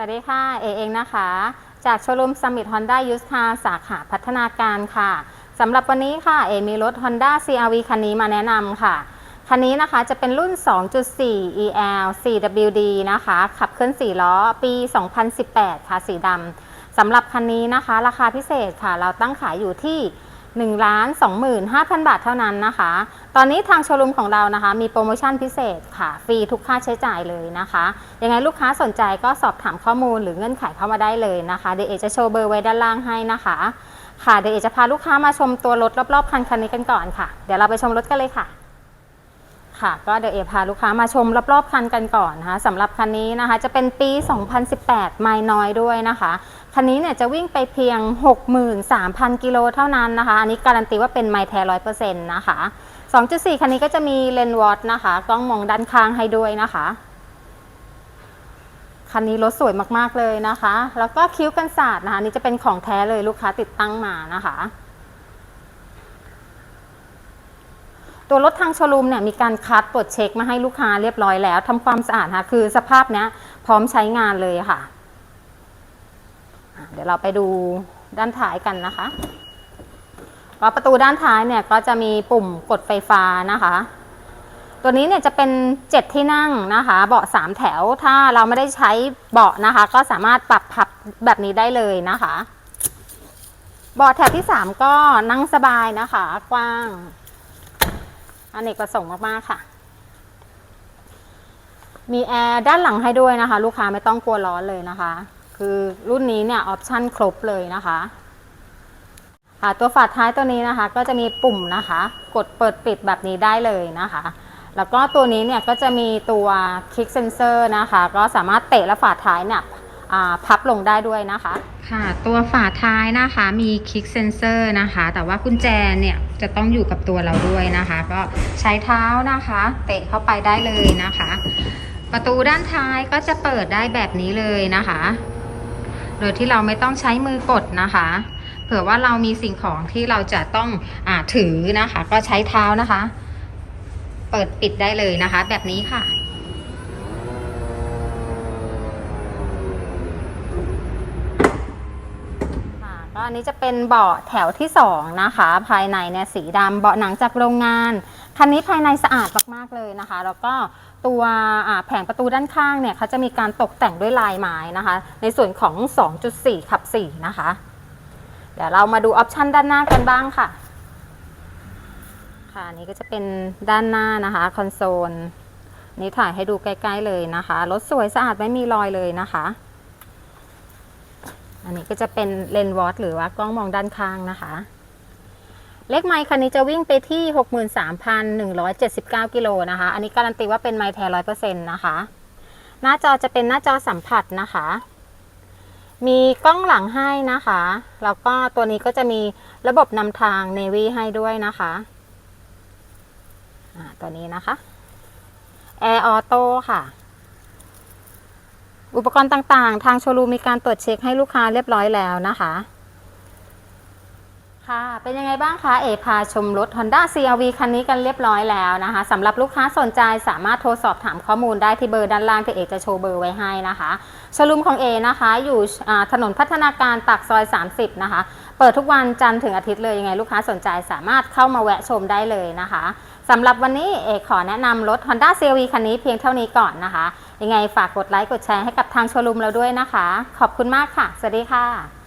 วัสดีค่ะ เอเองนะคะ จากโชว์รูม Summit Honda Used Car สาขาพัฒนาการค่ะสำหรับวันนี้ค่ะ เอมีรถ Honda CRV คันนี้มาแนะนำค่ะ คันนี้นะคะจะเป็นรุ่น 2.4 EL 4WD นะคะ ขับเคลื่อน4ล้อ ปี 2018 ค่ะ สีดำสำหรับคันนี้นะคะ ราคาพิเศษค่ะ เราตั้งขายอยู่ที่ 1 2 5 0 0 0 บาทเท่านั้นนะคะ ตอนนี้ทางโชว์รูมของเรานะคะ มีโปรโมชั่นพิเศษค่ะ ฟรีทุกค่าใช้จ่ายเลยนะคะ ยังไงลูกค้าสนใจก็สอบถามข้อมูลหรือเงื่อนไขเข้ามาได้เลยนะคะเดี๋ยวเอจะโชว์เบอร์ไว้ด้านล่างให้นะคะ ค่ะเดี๋ยวเอจะพาลูกค้ามาชมตัวรถรอบๆคันคันนี้กันก่อนค่ะ เดี๋ยวเราไปชมรถกันเลยค่ะ ค่ะก็เดี๋ยวเอพาลูกค้ามาชมรอบๆคันกันก่อนนะคะสำหรับคันนี้นะคะ จะเป็นปี 2018 ไม่น้อยด้วยนะคะ คันนี้เนี่ยจะวิ่งไปเพียง 63,000 กิโลเท่านั้นนะคะ อันนี้การันตีว่าเป็นไมล์แท้ร้อยเปอร์เซ็นต์นะคะ 2.4 คันนี้ก็จะมีเลนวอตนะคะ กล้องมองด้านข้างให้ด้วยนะคะ คันนี้รถสวยมากๆเลยนะคะ แล้วก็คิ้วกันศาสตร์นะคะนี่จะเป็นของแท้เลยลูกค้าติดตั้งมานะคะ ตัวรถทางโชว์รูมเนี่ยมีการคัดตรวจเช็คมาให้ลูกค้าเรียบร้อยแล้วทำความสะอาดค่ะคือสภาพเนี้ยพร้อมใช้งานเลยค่ะอะ เดี๋ยวเราไปดูด้านท้ายกันนะคะก็ประตูด้านท้ายเนี่ยก็จะมีปุ่มกดไฟฟ้านะคะ ตัวนี้เนี่ยจะเป็น 7 ที่นั่งนะคะ เบาะ 3 แถว ถ้าเราไม่ได้ใช้เบาะนะคะ ก็สามารถปรับพับแบบนี้ได้เลยนะคะ เบาะแถวที่ 3 ก็นั่งสบายนะคะ กว้าง อเนกประสงค์มากๆค่ะ มีแอร์ด้านหลังให้ด้วยนะคะ ลูกค้าไม่ต้องกลัวร้อนเลยนะคะ คือรุ่นนี้เนี่ยออปชั่นครบเลยนะคะค่ะตัวฝาท้ายตัวนี้นะคะ ก็จะมีปุ่มนะคะ กดเปิดปิดแบบนี้ได้เลยนะคะ แล้วก็ตัวนี้เนี่ยก็จะมีตัวคลิกเซนเซอร์นะคะ ก็สามารถเตะและฝาท้ายเนี่ย พับลงได้ด้วยนะคะ ค่ะ ตัวฝาท้ายนะคะมีคลิกเซนเซอร์นะคะ แต่ว่ากุญแจเนี่ยจะต้องอยู่กับตัวเราด้วยนะคะ ก็ใช้เท้านะคะเตะเข้าไปได้เลยนะคะ ประตูด้านท้ายก็จะเปิดได้แบบนี้เลยนะคะ โดยที่เราไม่ต้องใช้มือกดนะคะเผื่อว่าเรามีสิ่งของที่เราจะต้องอาถือนะคะ ก็ใช้เท้านะคะ เปิดปิดได้เลยนะคะ แบบนี้ค่ะ ก็อันนี้จะเป็นเบาะแถวที่2นะคะ ภายในเนี่ยสีดำเบาะหนังจากโรงงานคันนี้ภายในสะอาดมากๆเลยนะคะ แล้วก็ตัวแผงประตูด้านข้างเนี่ยเขาจะมีการตกแต่งด้วยลายไม้นะคะ ในส่วนของ 2.4 ขับ 4 นะคะ เดี๋ยวเรามาดูออปชันด้านหน้ากันบ้างค่ะ ค่ะนนี้ก็จะเป็นด้านหน้านะคะคอนโซลนี่ถ่ายให้ดูใกล้ ๆ เลยนะคะรถสวยสะอาดไม่มีรอยเลยนะคะ อันนี้ก็จะเป็นเลนส์วอตหรือว่ากล้องมองด้านข้างนะคะ เลขไมค์คันนี้จะวิ่งไปที่ 63,179 กิโลนะคะ อันนี้การันตีว่าเป็นไมค์แท้ร้อยเปอร์เซ็นต์นะคะ หน้าจอจะเป็นหน้าจอสัมผัสนะคะ มีกล้องหลังให้นะคะ แล้วก็ตัวนี้ก็จะมีระบบนำทาง Navy ให้ด้วยนะคะตัวนี้นะคะ Air Auto ค่ะ อุปกรณ์ต่างๆ ทางโชว์รูมีการตรวจเช็คให้ลูกค้าเรียบร้อยแล้วนะคะ ค่ะ เป็นยังไงบ้างคะ เอพาชมรถ Honda CRV คันนี้กันเรียบร้อยแล้วนะคะสำหรับลูกค้าสนใจสามารถโทรสอบถามข้อมูลได้ที่เบอร์ด้านล่างที่เอจะโชว์เบอร์ไว้ให้นะคะโชว์รูมของเอนะคะ อยู่ถนนพัฒนาการปากซอย 30 นะคะ เปิดทุกวันจันทร์ถึงอาทิตย์เลยยังไงลูกค้าสนใจสามารถเข้ามาแวะชมได้เลยนะคะ สำหรับวันนี้เอกขอแนะนำรถ Honda CRV คันนี้เพียงเท่านี้ก่อนนะคะ ยังไงฝากกดไลค์กดแชร์ให้กับทางโชว์รูมเราด้วยนะคะ ขอบคุณมากค่ะ สวัสดีค่ะ